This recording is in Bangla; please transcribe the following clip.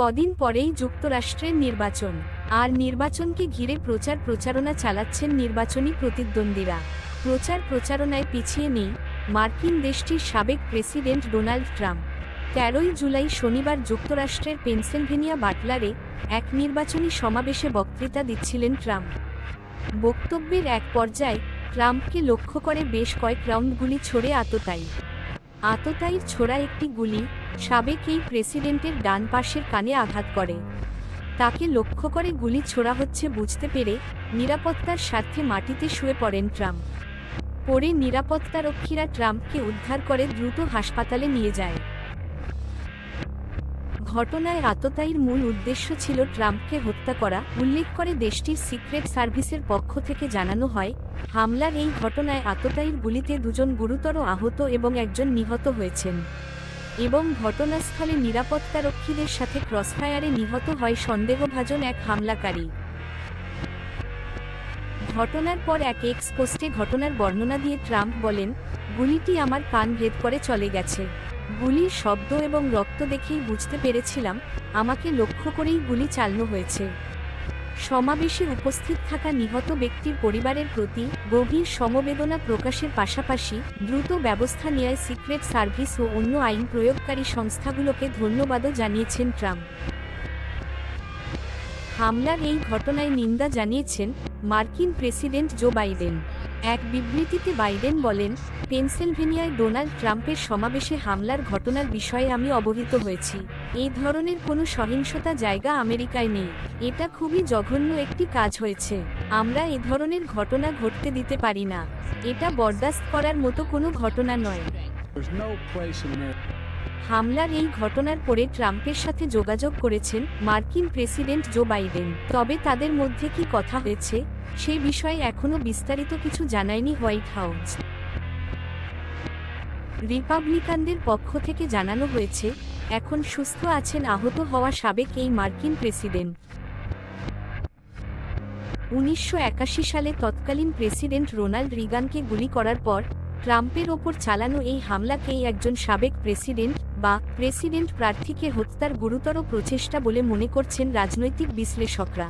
কদিন পরেই যুক্তরাষ্ট্রের নির্বাচন। আর নির্বাচনকে ঘিরে প্রচার প্রচারণা চালাচ্ছেন নির্বাচনী প্রতিদ্বন্দ্বীরা। প্রচার প্রচারণায় পিছিয়ে নেই মার্কিন দেশটির সাবেক প্রেসিডেন্ট ডোনাল্ড ট্রাম্প। তেরোই জুলাই শনিবার যুক্তরাষ্ট্রের পেনসিলভেনিয়া বাটলারে এক নির্বাচনী সমাবেশে বক্তৃতা দিচ্ছিলেন ট্রাম্প। বক্তব্যের এক পর্যায়ে ট্রাম্পকে লক্ষ্য করে বেশ কয়েক রাউন্ডগুলি ছড়ে আততায়ী। আততায়ীর ছোড়া একটি গুলি সাবেক এই প্রেসিডেন্টের ডান পাশের কানে আঘাত করে। তাকে লক্ষ্য করে গুলি ছোড়া হচ্ছে বুঝতে পেরে নিরাপত্তার স্বার্থে মাটিতে শুয়ে পড়েন ট্রাম্প। পরে নিরাপত্তারক্ষীরা ট্রাম্পকে উদ্ধার করে দ্রুত হাসপাতালে নিয়ে যায়। ঘটনায় আততায়ীর মূল উদ্দেশ্য ছিল ট্রাম্পকে হত্যা করা। উল্লেখ করে দেশটির সিক্রেট সার্ভিসের পক্ষ থেকে জানানো হয়, হামলার এই ঘটনায় আততায়ীর গুলিতে দুজন গুরুতর আহত এবং একজন নিহত হয়েছেন এবং ঘটনাস্থলে নিরাপত্তারক্ষীদের সাথে ক্রসফায়ারে নিহত হয় সন্দেহভাজন এক হামলাকারী। ঘটনার পর এক এক্স পোস্টে ঘটনার বর্ণনা দিয়ে ট্রাম্প বলেন, গুলিটি আমার কান ভেদ করে চলে গেছে। গুলির শব্দ এবং রক্ত দেখেই বুঝতে পেরেছিলাম, আমাকে লক্ষ্য করেই গুলি চালানো হয়েছে। সমাবেশে উপস্থিত থাকা নিহত ব্যক্তির পরিবারের প্রতি গভীর সমবেদনা প্রকাশের পাশাপাশি দ্রুত ব্যবস্থা নেয় সিক্রেট সার্ভিস ও অন্য আইন প্রয়োগকারী সংস্থাগুলোকে ধন্যবাদও জানিয়েছেন ট্রাম্প। হামলার এই ঘটনায় নিন্দা জানিয়েছেন মার্কিন প্রেসিডেন্ট জো বাইডেন। এক বিবৃতিতে বাইডেন বলেন, পেনসিলভেনিয়ায় ডোনাল্ড ট্রাম্পের সমাবেশে হামলার ঘটনার বিষয়ে আমি অবহিত হয়েছি। এই ধরনের কোনো সহিংসতা জায়গা আমেরিকায় নেই। এটা খুবই জঘন্য একটি কাজ হয়েছে। আমরা এ ধরনের ঘটনা ঘটতে দিতে পারি না। এটা বরদাস্ত করার মতো কোনো ঘটনা নয়। হামলার এই ঘটনার পরে ট্রাম্পের সাথে যোগাযোগ করেছেন মার্কিন প্রেসিডেন্ট জো বাইডেন। তবে তাদের মধ্যে কি কথা হয়েছে, সে বিষয়ে এখনও বিস্তারিত কিছু জানায়নি হোয়াইট হাউস। রিপাবলিকানদের পক্ষ থেকে জানানো হয়েছে, এখন সুস্থ আছেন আহত হওয়া সাবেক এই মার্কিন প্রেসিডেন্ট। উনিশশো একাশি সালে তৎকালীন প্রেসিডেন্ট রোনাল্ড রিগানকে গুলি করার পর, ট্রাম্পের ওপর চালানো এই হামলাকেই একজন সাবেক প্রেসিডেন্ট বা প্রেসিডেন্ট প্রার্থীকে হত্যার গুরুতর প্রচেষ্টা বলে মনে করছেন রাজনৈতিক বিশ্লেষকরা।